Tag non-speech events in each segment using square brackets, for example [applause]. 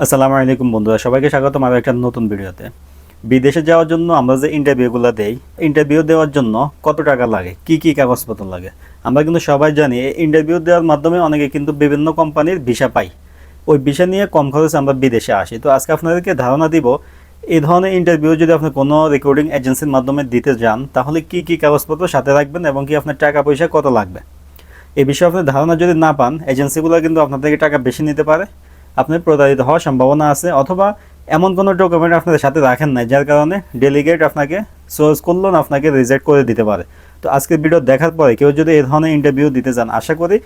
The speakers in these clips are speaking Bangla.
আসসালামু আলাইকুম বন্ধুরা, সবাইকে স্বাগত আমার একটা নতুন ভিডিওতে। বিদেশে যাওয়ার জন্য আমরা যে ইন্টারভিউগুলো দেই ইন্টারভিউ দেওয়ার জন্য কত টাকা লাগে? কি কি কাগজপত্র লাগে? আমরা কিন্তু সবাই জানি ইন্টারভিউ দেওয়ার মাধ্যমে অনেকে কিন্তু বিভিন্ন কোম্পানির ভিসা পাই ওই ভিসা নিয়ে কম খরচে আমরা বিদেশে আসি। তো আজকে আপনাদেরকে ধারণা দিব, এই ধরনের ইন্টারভিউ যদি আপনি কোনো রেকর্ডিং এজেন্সির মাধ্যমে দিতে যান, তাহলে কি কি কাগজপত্র সাথে রাখবেন এবং কি আপনার টাকা পয়সা কত লাগবে? এই বিষয়ে আপনি ধারণা যদি না পান এজেন্সিগুলো কিন্তু আপনার থেকে টাকা বেশি নিতে পারে। আপনি প্রতারিত হওয়ার সম্ভাবনা আছে, অথবা এমন কোনো ডকুমেন্ট আপনাদের সাথে রাখেন নাই, যার কারণে ডেলিগেট আপনাকে সোর্স করল না, আপনাকে রিজেক্ট করে দিতে পারে। তো আজকের ভিডিও দেখার পরে কেউ যদি এই ধরনের ইন্টারভিউ দিতে চান, আশা করি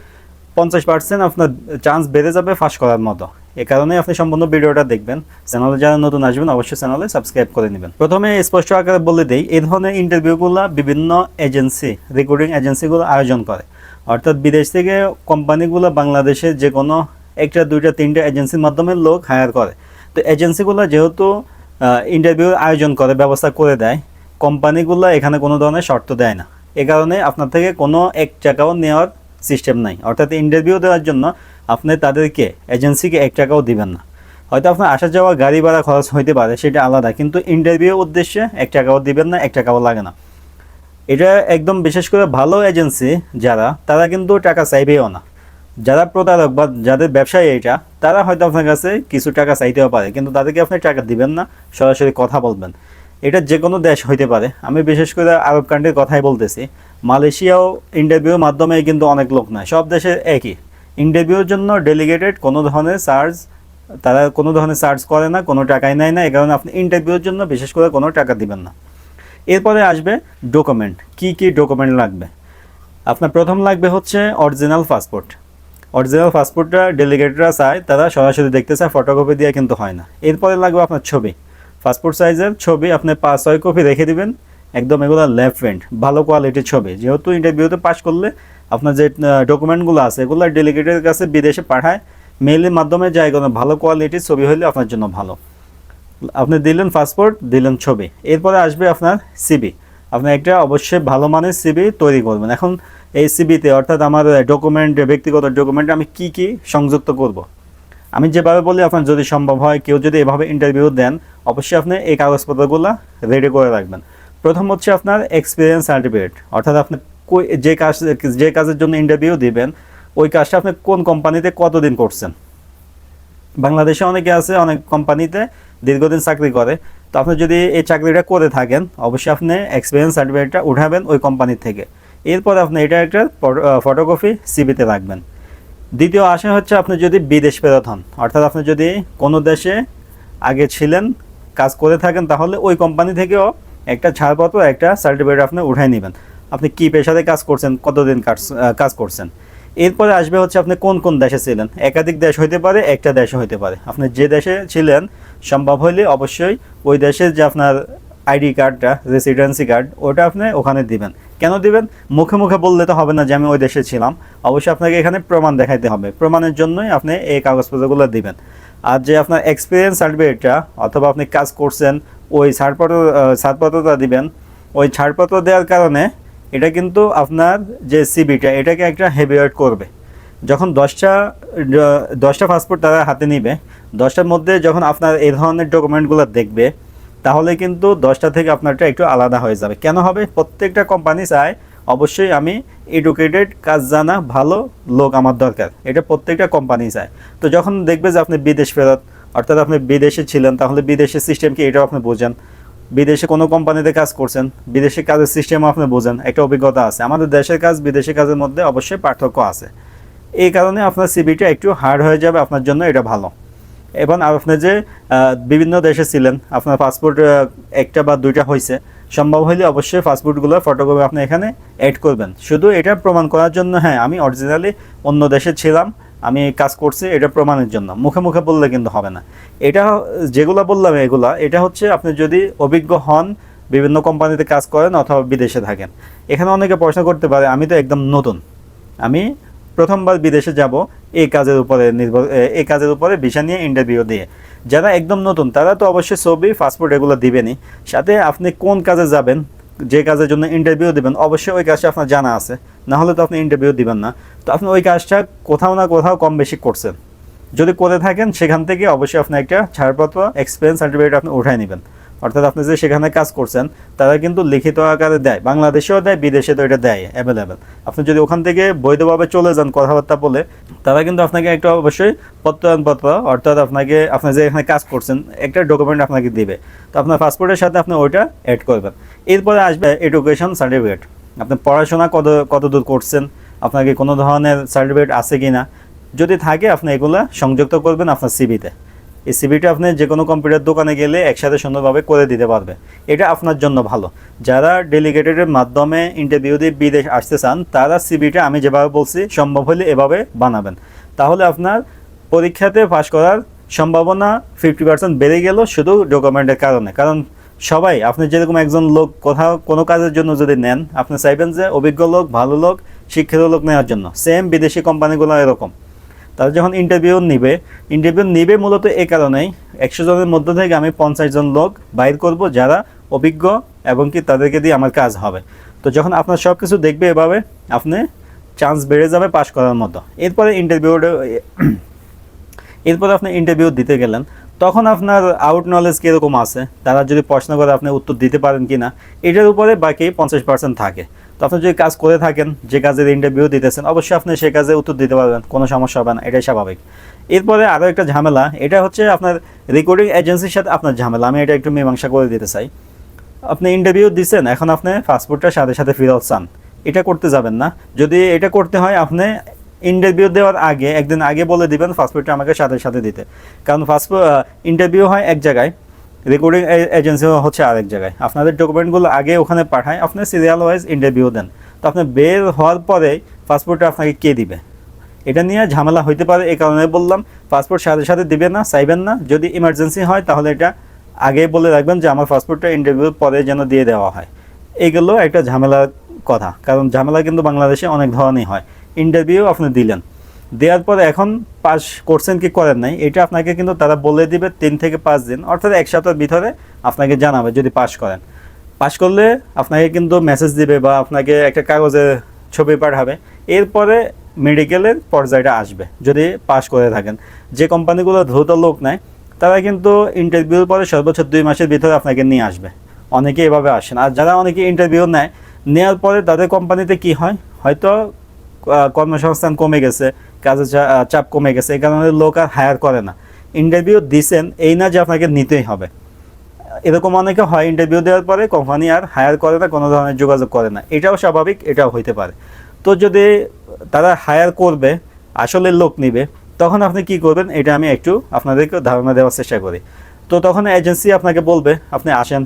পঞ্চাশ পার্সেন্ট আপনার চান্স বেড়ে যাবে ফাঁস করার মতো। এ কারণে আপনি সম্পূর্ণ ভিডিওটা দেখবেন। চ্যানেলে যারা নতুন আসবেন, অবশ্যই চ্যানেলে সাবস্ক্রাইব করে নেবেন। প্রথমে স্পষ্ট আকারে বলে দিই, এই ধরনের ইন্টারভিউগুলো বিভিন্ন এজেন্সি রেকর্ডিং এজেন্সিগুলো আয়োজন করে। অর্থাৎ বিদেশ থেকে কোম্পানিগুলো বাংলাদেশে যে কোনো একটা, দুইটা, তিনটা এজেন্সির মাধ্যমে লোক হায়ার করে। তো এজেন্সিগুলো যেহেতু ইন্টারভিউ আয়োজন করে, ব্যবস্থা করে দেয়, কোম্পানিগুলো এখানে কোনো ধরনের শর্ত দেয় না। এ কারণে আপনার থেকে কোনো এক টাকাও নেওয়ার সিস্টেম নাই। অর্থাৎ ইন্টারভিউ দেওয়ার জন্য আপনি তাদেরকে এজেন্সিকে এক টাকাও দিবেন না। হয়তো আপনার আসা যাওয়া, গাড়ি ভাড়া খরচ হইতে পারে, সেটা আলাদা। কিন্তু ইন্টারভিউ উদ্দেশ্যে এক টাকাও দিবেন না, এক টাকাও লাগে না। এটা একদম বিশেষ করে ভালো এজেন্সি যারা, তারা কিন্তু টাকা চাইবেও না। যারা প্রতারক বা যাদের ব্যবসায়ী এটা, তারা হয়তো আপনার কাছে কিছু টাকা চাইতেও পারে, কিন্তু তাদেরকে আপনি টাকা দিবেন না, সরাসরি কথা বলবেন। এটা যে কোনো দেশ হইতে পারে। আমি বিশেষ করে আরব কান্ট্রির কথাই বলতেছি। মালয়েশিয়াও ইন্টারভিউর মাধ্যমে কিন্তু অনেক লোক নয় সব দেশে একই। ইন্টারভিউর জন্য ডেলিগেটেড কোনো ধরনের চার্জ তারা কোনো ধরনের চার্জ করে না, কোনো টাকাই নেয় না এই কারণে আপনি ইন্টারভিউর জন্য বিশেষ করে কোনো টাকা দিবেন না। এরপরে আসবে ডকুমেন্ট কি কি ডকুমেন্ট লাগবে? আপনার প্রথম লাগবে হচ্ছে অরিজিনাল পাসপোর্ট অরিজিনাল পাসপোর্টটা ডেলিগেটরা চায়, তারা সরাসরি দেখতে চায় ফটোকপি দিয়ে কিন্তু হয় না। এরপরে লাগবে আপনার ছবি। পাসপোর্ট সাইজের ছবি আপনি পাঁচ, ছয় কপি রেখে দিবেন। একদম এগুলো লেফট প্রিন্ট ভালো কোয়ালিটির ছবি। যেহেতু ইন্টারভিউতে পাস করলে আপনার যে ডকুমেন্টগুলো আছে, এগুলো ডেলিগেটের কাছে বিদেশে পাঠায়। মেইলের মাধ্যমে যায়, কোনো ভালো কোয়ালিটির ছবি হলে আপনার জন্য ভালো। আপনি দিলেন পাসপোর্ট দিলেন ছবি। এরপরে আসবে আপনার সিবি আপনি একটা অবশ্যই ভালো মানের সিবি তৈরি করবেন। এখন এই সিবিতে অর্থাৎ আমার ডকুমেন্ট ব্যক্তিগত ডকুমেন্ট আমি কি কি সংযুক্ত করব। আমি যেভাবে বলি, আপনার যদি সম্ভব হয়, কেউ যদি এভাবে ইন্টারভিউ দেন, অবশ্যই আপনি এই কাগজপত্রগুলো রেডি করে রাখবেন। প্রথম হচ্ছে আপনার এক্সপিরিয়েন্স সার্টিফিকেট অর্থাৎ আপনি যে কাজ, যে কাজের জন্য ইন্টারভিউ দিবেন, ওই কাজটা আপনি কোন কোম্পানিতে কতদিন করছেন? বাংলাদেশে অনেকে আছে, অনেক কোম্পানিতে দীর্ঘদিন চাকরি করে। তো আপনি যদি এই চাকরিটা করে থাকেন, অবশ্যই আপনি এক্সপিরিয়েন্স সার্টিফিকেটটা উঠাবেন ওই কোম্পানি থেকে। এরপর আপনি এটা একটা ফটোকপি সিবিতে রাখবেন। দ্বিতীয় আশা হচ্ছে আপনি যদি বিদেশ ফেরত হন, অর্থাৎ আপনি যদি কোনো দেশে আগে ছিলেন, কাজ করে থাকেন, তাহলে ওই কোম্পানি থেকেও একটা ছাড়পত্র, একটা সার্টিফিকেট আপনি উঠাই নেবেন। আপনি কি পেশাতে কাজ করছেন, কতদিন কাজ করছেন? এরপরে আসবে হচ্ছে আপনি কোন কোন দেশে ছিলেন? একাধিক দেশ হইতে পারে, একটা দেশে হইতে পারে। আপনি যে দেশে ছিলেন সম্ভব হলে অবশ্যই ওই দেশের যে আপনার আইডি কার্ডটা রেসিডেন্সি কার্ড ওটা আপনি ওখানে দিবেন। কেন দিবেন? মুখে মুখে বললে তো হবে না যে আমি ওই দেশে ছিলাম। অবশ্যই আপনাকে এখানে প্রমাণ দেখাইতে হবে। প্রমাণের জন্যই আপনি এই কাগজপত্রগুলো দিবেন। আর যে আপনার এক্সপিরিয়েন্স সার্টিফিকেটটা অথবা আপনি কাজ করছেন, ওই ছাড়পত্র ছাড়পত্রটা দিবেন। ওই ছাড়পত্র দেওয়ার কারণে এটা কিন্তু আপনার যে সিবিটা এটাকে একটা হেভিওয়েট করবে। যখন দশটা দশটা পাসপোর্ট তারা হাতে নিবে, দশটার মধ্যে যখন আপনার এই ধরনের ডকুমেন্টগুলো দেখবে, তাহলে কিন্তু দশটা থেকে আপনারটা একটু আলাদা হয়ে যাবে। কেন হবে? প্রত্যেকটা কোম্পানি চায়, অবশ্যই আমি এডুকেটেড কাজ জানা ভালো লোক আমার দরকার। এটা প্রত্যেকটা কোম্পানি চায়। তো যখন দেখবে যে আপনি বিদেশ ফেরত, অর্থাৎ আপনি বিদেশে ছিলেন, তাহলে বিদেশের সিস্টেম কি এটাও আপনি বোঝেন। বিদেশে কোনো কোম্পানিতে কাজ করছেন, বিদেশে কাজের সিস্টেমও আপনি বোঝেন। একটা অভিজ্ঞতা আছে। আমাদের দেশের কাজ বিদেশি কাজের মধ্যে অবশ্যই পার্থক্য আছে। এই কারণে আপনার সিবিটা একটু হার্ড হয়ে যাবে, আপনার জন্য এটা ভালো। এবং আপনি যে বিভিন্ন দেশে ছিলেন, আপনার পাসপোর্ট একটা বা দুইটা হয়েছে সম্ভব হলে অবশ্যই পাসপোর্টগুলো ফটোকপি আপনি এখানে অ্যাড করবেন। শুধু এটা প্রমাণ করার জন্য হ্যাঁ আমি অরিজিনালি অন্য দেশে ছিলাম, আমি কাজ করছি এটা প্রমাণের জন্য। মুখে মুখে বললে কিন্তু হবে না। এটা যেগুলো বললাম এগুলা, এটা হচ্ছে আপনি যদি অভিজ্ঞ হন, বিভিন্ন কোম্পানিতে কাজ করেন অথবা বিদেশে থাকেন। এখানে অনেকে প্রশ্ন করতে পারে, আমি তো একদম নতুন। আমি প্রথমবার বিদেশে যাব এই কাজের উপরে নির্ভর এই কাজের উপরে ভিসা নিয়ে ইন্টারভিউ দিয়ে। যারা একদম নতুন, তারা তো অবশ্যই ছবি পাসপোর্ট এগুলো দিবেনই। সাথে আপনি কোন কাজে যাবেন, যে কাজের জন্য ইন্টারভিউ দিবেন, অবশ্যই ওই কাজটা আপনার জানা আছে। না হলে তো আপনি ইন্টারভিউ দিবেন না। তো আপনি ওই কাজটা কোথাও না কোথাও কম বেশি করছেন। যদি করে থাকেন, সেখান থেকে অবশ্যই আপনি একটা ছাড়পত্র এক্সপিরিয়েন্স সার্টিফিকেট আপনি উঠাই নেবেন। অর্থাৎ আপনি যে সেখানে কাজ করছেন, তারা কিন্তু লিখিত আকারে দেয়। বাংলাদেশেও দেয়, বিদেশে তো এটা দেয় অ্যাভেলেবেল আপনি যদি ওখান থেকে বৈধভাবে চলে যান কথাবার্তা বলে, তারা কিন্তু আপনাকে একটা অবশ্যই প্রত্যয়নপত্র, অর্থাৎ আপনাকে, আপনি যে এখানে কাজ করছেন, একটা ডকুমেন্ট আপনাকে দিবে। তো আপনার পাসপোর্টের সাথে আপনি ওইটা অ্যাড করবেন। এরপরে আসবে এডুকেশন সার্টিফিকেট আপনি পড়াশোনা কত কত দূর করছেন, আপনাকে কোনো ধরনের সার্টিফিকেট আছে কি না যদি থাকে, আপনি এগুলো সংযুক্ত করবেন আপনার সিবিতে এই সিবিটা আপনি যে কোনো কম্পিউটার দোকানে গেলে একসাথে সুন্দরভাবে করে দিতে পারবে। এটা আপনার জন্য ভালো। যারা ডেলিগেটেডের মাধ্যমে ইন্টারভিউ দিয়ে বিদেশ আসতে চান, তারা সিবিটা আমি যেভাবে বলছি, সম্ভব হলে এভাবে বানাবেন। তাহলে আপনার পরীক্ষাতে পাশ করার সম্ভাবনা ফিফটি পার্সেন্ট বেড়ে গেল শুধু ডকুমেন্টের কারণে। কারণ সবাই, আপনি যেরকম একজন লোক, কোথাও কোনো কাজের জন্য যদি নেন, আপনি চাইবেন যে অভিজ্ঞ লোক, ভালো লোক, শিক্ষিত লোক নেওয়ার জন্য। সেম বিদেশি কোম্পানিগুলো এরকম। তারা যখন ইন্টারভিউ নিবে ইন্টারভিউ নিবে মূলত এ কারণেই একশো জনের মধ্যে থেকে আমি পঞ্চাশ জন লোক বাইর করব যারা অভিজ্ঞ এবং কি তাদেরকে দিয়ে আমার কাজ হবে। তো যখন আপনার সব কিছু দেখবে এভাবে, আপনি চান্স বেড়ে যাবে পাশ করার মতো। এরপরে ইন্টারভিউটা [clears throat] এরপরে আপনি ইন্টারভিউ দিতে গেলেন, তখন আপনার আউট নলেজ কীরকম আছে? তারা যদি প্রশ্ন করে আপনি উত্তর দিতে পারেন কি না এটার উপরে বাকি পঞ্চাশ পার্সেন্ট থাকে। তো আপনি যদি কাজ করে থাকেন, যে কাজের ইন্টারভিউ দিতেছেন, অবশ্যই আপনি সে কাজে উত্তর দিতে পারবেন, কোনো সমস্যা হবে না, এটাই স্বাভাবিক। এরপরে আরও একটা ঝামেলা, এটা হচ্ছে আপনার রেকর্ডিং এজেন্সির সাথে, আপনার ঝামেলা, আমি এটা একটু মীমাংসা করে দিতে চাই। আপনি ইন্টারভিউ দিচ্ছেন এখন আপনি পাসপোর্টটা সাথে সাথে ফেরত চান। এটা করতে যাবেন না। যদি এটা করতে হয়, আপনি ইন্টারভিউ দেওয়ার আগে, একদিন আগে বলে দিবেন পাসপোর্টটা আমাকে সাথে সাথে দিতে। কারণ পাসপোর্ট ইন্টারভিউ হয় এক জায়গায়। রেকর্ডিং এজেন্সি হচ্ছে আরেক জায়গায়। আপনাদের ডকুমেন্টগুলো আগে ওখানে পাঠায়, আপনি সিরিয়াল ওয়াইজ ইন্টারভিউ দেন। তো আপনি বের হওয়ার পরে পাসপোর্টটা আপনাকে কে দিবে? এটা নিয়ে ঝামেলা হইতে পারে, এই কারণে বললাম পাসপোর্ট সাথে সাথে দিবেন না, চাইবেন না। যদি ইমার্জেন্সি হয়, তাহলে এটা আগে বলে রাখবেন যে আমার পাসপোর্টটা ইন্টারভিউর পরে যেন দিয়ে দেওয়া হয়। এইগুলো একটা ঝামেলার কথা, কারণ ঝামেলা কিন্তু বাংলাদেশে অনেক ধরনের হয়। ইন্টারভিউ আপনি দিলেন দেওয়ার পরে এখন পাস করছেন কি করেন নাই? এটা আপনাকে কিন্তু তারা বলে দিবে তিন থেকে পাঁচ দিন, অর্থাৎ এক সপ্তাহের ভিতরে আপনাকে জানাবে যদি পাস করেন। পাস করলে আপনাকে কিন্তু মেসেজ দিবে বা আপনাকে একটা কাগজে ছবি পাঠাবে। এরপরে মেডিকেলের পর্যায়টা আসবে, যদি পাস করে থাকেন। যে কোম্পানিগুলো দ্রুত লোক নেয়, তারা কিন্তু ইন্টারভিউর পরে সর্বোচ্চ দুই মাসের ভিতরে আপনাকে নিয়ে আসবে। অনেকে এভাবে আসেন। আর যারা অনেকে ইন্টারভিউ নেয় নেওয়ার পরে তাদের কোম্পানিতে কি হয়? হয়তো কর্মসংস্থান কমে গেছে, কাজের চাপ কমে গেছে, এই কারণে লোক আর হায়ার করে না। ইন্টারভিউ দিছেন, এই না যে আপনাকে নিতেই হবে। এরকম অনেকে হয় ইন্টারভিউ দেওয়ার পরে কোম্পানি আর হায়ার করে না, কোনো ধরনের যোগাযোগ করে না। এটাও স্বাভাবিক, এটাও হইতে পারে। তো যদি তারা হায়ার করবে, আসলে লোক নিবে, তখন আপনি কি করবেন, এটা আমি একটু আপনাদেরকে ধারণা দেওয়ার চেষ্টা করি। তো তখন এজেন্সি আপনাকে বলবে, আপনি আসেন,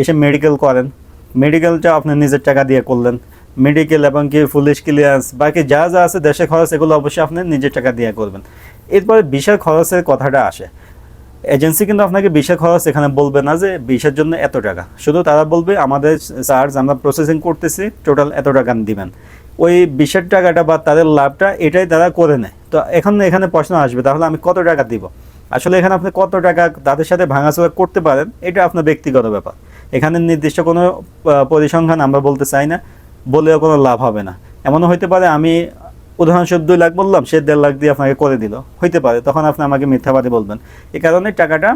এসে মেডিকেল করেন। মেডিকেলটা আপনি নিজের টাকা দিয়ে করলেন। মেডিকেল এবং কি পুলিশ ক্লিয়ারেন্স বাকি যা যা আছে দেশের খরচ, এগুলো অবশ্যই আপনি নিজের টাকা দিয়ে করবেন। এরপরে বিশাল খরচের কথাটা আসে। এজেন্সি কিন্তু আপনাকে বিশের খরচ এখানে বলবে না যে বিশের জন্য এত টাকা। শুধু তারা বলবে, আমাদের চার্জ আমরা প্রসেসিং করতেছি টোটাল এত টাকা দিবেন। ওই বিশের টাকাটা বা তাদের লাভটা এটাই তারা করে নেয়। তো এখন এখানে প্রশ্ন আসবে, তাহলে আমি কত টাকা দিব? আসলে এখানে আপনি কত টাকা তাদের সাথে ভাঙাচোরা করতে পারেন, এটা আপনার ব্যক্তিগত ব্যাপার। এখানে নির্দিষ্ট কোনো পরিসংখ্যান আমরা বলতে চাই না। বলেও কোনো লাভ হবে না। এমনও হইতে পারে আমি উদাহরণস্বরূপ দুই লাখ বললাম, সে দেড় লাখ দিয়ে আপনাকে করে দিল। হইতে পারে, তখন আপনি আমাকে মিথ্যাবাদী বলবেন। এ কারণে টাকাটা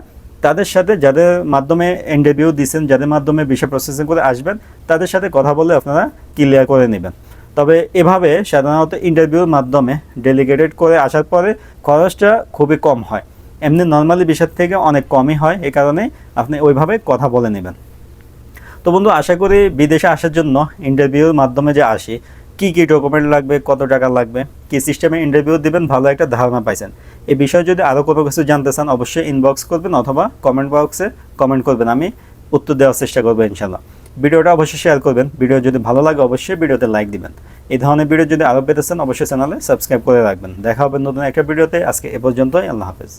তাদের সাথে যাদের মাধ্যমে ইন্টারভিউ দিচ্ছেন যাদের মাধ্যমে বিষয় প্রসেসিং করে আসবেন, তাদের সাথে কথা বলে আপনারা ক্লিয়ার করে নেবেন। তবে এভাবে সাধারণত ইন্টারভিউর মাধ্যমে ডেলিগেটেড করে আসার পরে খরচটা খুবই কম হয়। এমনি নর্মালি বিষয়ের থেকে অনেক কমই হয় এই কারণে আপনি ওইভাবে কথা বলে নেবেন। তো বন্ধু, আশা করি বিদেশে আসার জন্য ইন্টারভিউর মাধ্যমে যে আসি, কি কি ডকুমেন্ট লাগবে, কত টাকা লাগবে, কি সিস্টেমে ইন্টারভিউ দিবেন, ভালো একটা ধারণা পাইছেন। এই বিষয়ে যদি আরও কোনো কিছু জানতে চান, অবশ্যই ইনবক্স করবেন অথবা কমেন্ট বক্সে কমেন্ট করবেন। আমি উত্তর দেওয়ার চেষ্টা করব ইনশাল্লাহ ভিডিওটা অবশ্যই শেয়ার করবেন। ভিডিও যদি ভালো লাগে, অবশ্যই ভিডিওতে লাইক দিবেন। এই ধরনের ভিডিও যদি আরও পেতে চান, অবশ্যই চ্যানেলে সাবস্ক্রাইব করে রাখবেন। দেখা হবে নতুন একটা ভিডিওতে আজকে এ পর্যন্তই। আল্লাহ হাফেজ।